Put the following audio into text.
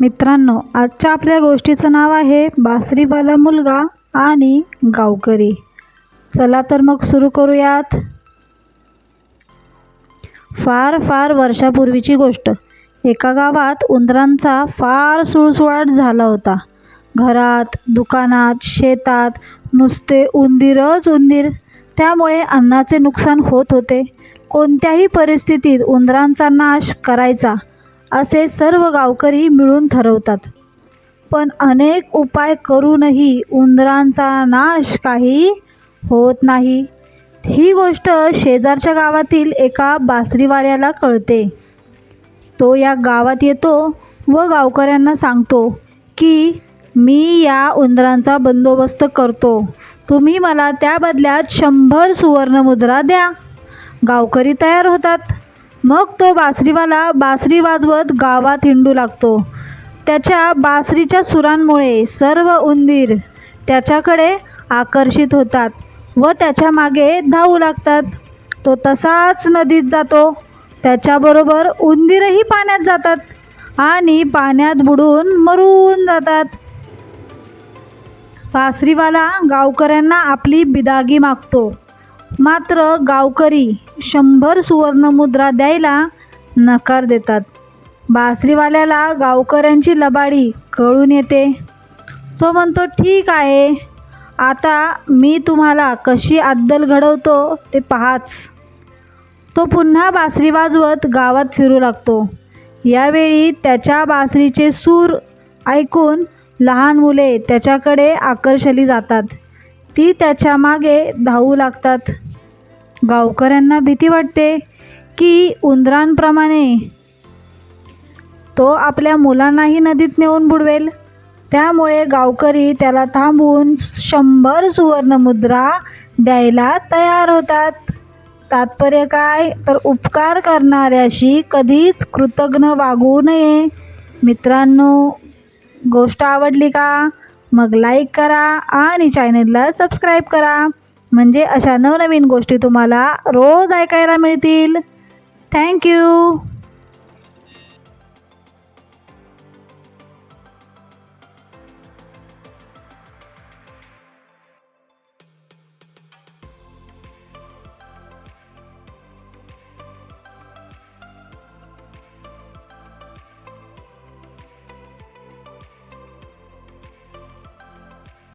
मित्रांनो आजच्या आपल्या गोष्टीचं नाव आहे बासरीवाला मुलगा आणि गावकरी. चला तर मग सुरू करूयात. फार फार वर्षापूर्वीची गोष्ट. एका गावात उंदरांचा फार सुळसुळाट झाला होता. घरात दुकानात शेतात नुसते उंदीरच उंदीर. त्यामुळे अन्नाचे नुकसान होत होते. कोणत्याही परिस्थितीत उंदरांचा नाश करायचा. असे सर्व गावकरी मिळून ठरवतात. पण अनेक उपाय करूनही उंदरांचा नाश काही होत नाही. ही गोष्ट शेजारच्या गावातील एका बासरीवाल्याला कळते. तो या गावात येतो व गावकऱ्यांना सांगतो की मी या उंदरांचा बंदोबस्त करतो. तुम्ही मला त्या बदल्यात शंभर सुवर्णमुद्रा द्या. गावकरी तयार होतात. मग तो बासरीवाला बासरी वाजवत गावात हिंडू लागतो. त्याच्या बासरीच्या सुरांमुळे सर्व उंदीर त्याच्याकडे आकर्षित होतात व त्याच्यामागे धावू लागतात. तो तसाच नदीत जातो. त्याच्याबरोबर उंदीरही पाण्यात जातात आणि पाण्यात बुडून मरून जातात. बासरीवाला गावकऱ्यांना आपली बिदागी मागतो. मात्र गावकरी शंभर सुवर्णमुद्रा द्यायला नकार देतात. बासरीवाल्याला गावकऱ्यांची लबाडी कळून येते. तो म्हणतो ठीक आहे. आता मी तुम्हाला कशी अद्दल घडवतो ते पहाच. तो पुन्हा बासरी वाजवत गावात फिरू लागतो. यावेळी त्याच्या बासरीचे सूर ऐकून लहान मुले त्याच्याकडे आकर्षली जातात. ती त्याच्यामागे धावू लागतात. गावकऱ्यांना भीती वाटते की उंदरांप्रमाणे तो आपल्या मुलांनाही नदीत नेऊन बुडवेल. त्यामुळे गावकरी त्याला थांबवून शंभर सुवर्णमुद्रा द्यायला तयार होतात. तात्पर्य काय? तर उपकार करणाऱ्याशी कधीच कृतज्ञ वागू नये. मित्रांनो गोष्ट आवडली का? मग लाईक करा आणि चॅनलला सबस्क्राईब करा. म्हणजे अशा नवनवीन गोष्टी तुम्हाला रोज ऐकायला मिळतील. थँक्यू